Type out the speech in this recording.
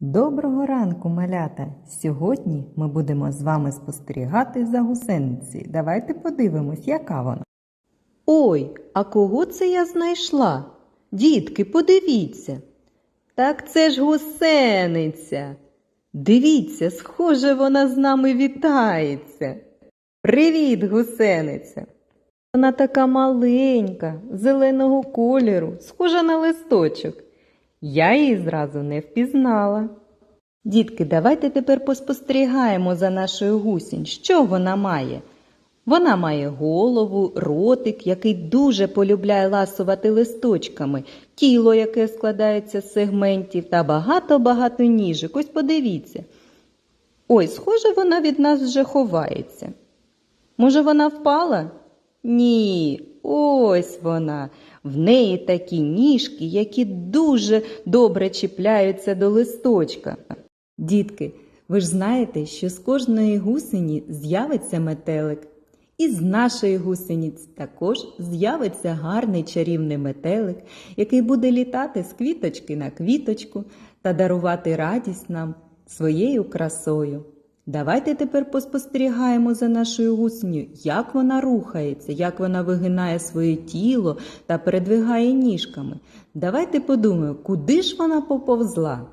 Доброго ранку, малята! Сьогодні ми будемо з вами спостерігати за гусеницею. Давайте подивимось, яка вона. Ой, а кого це я знайшла? Дітки, подивіться. Так це ж гусениця. Дивіться, схоже, вона з нами вітається. Привіт, гусениця. Вона така маленька, зеленого кольору, схожа на листочок. Я її зразу не впізнала. Дітки, давайте тепер поспостерігаємо за нашою гусінь. Що вона має? Вона має голову, ротик, який дуже полюбляє ласувати листочками, тіло, яке складається з сегментів, та багато-багато ніжок. Ось подивіться. Ой, схоже, вона від нас вже ховається. Може, вона впала? Ні, ось вона. В неї такі ніжки, які дуже добре чіпляються до листочка. Дітки, ви ж знаєте, що з кожної гусені з'явиться метелик. І з нашої гусениці також з'явиться гарний чарівний метелик, який буде літати з квіточки на квіточку та дарувати радість нам своєю красою. Давайте тепер поспостерігаємо за нашою гусенью, як вона рухається, як вона вигинає своє тіло та передвигає ніжками. Давайте подумаємо, куди ж вона поповзла.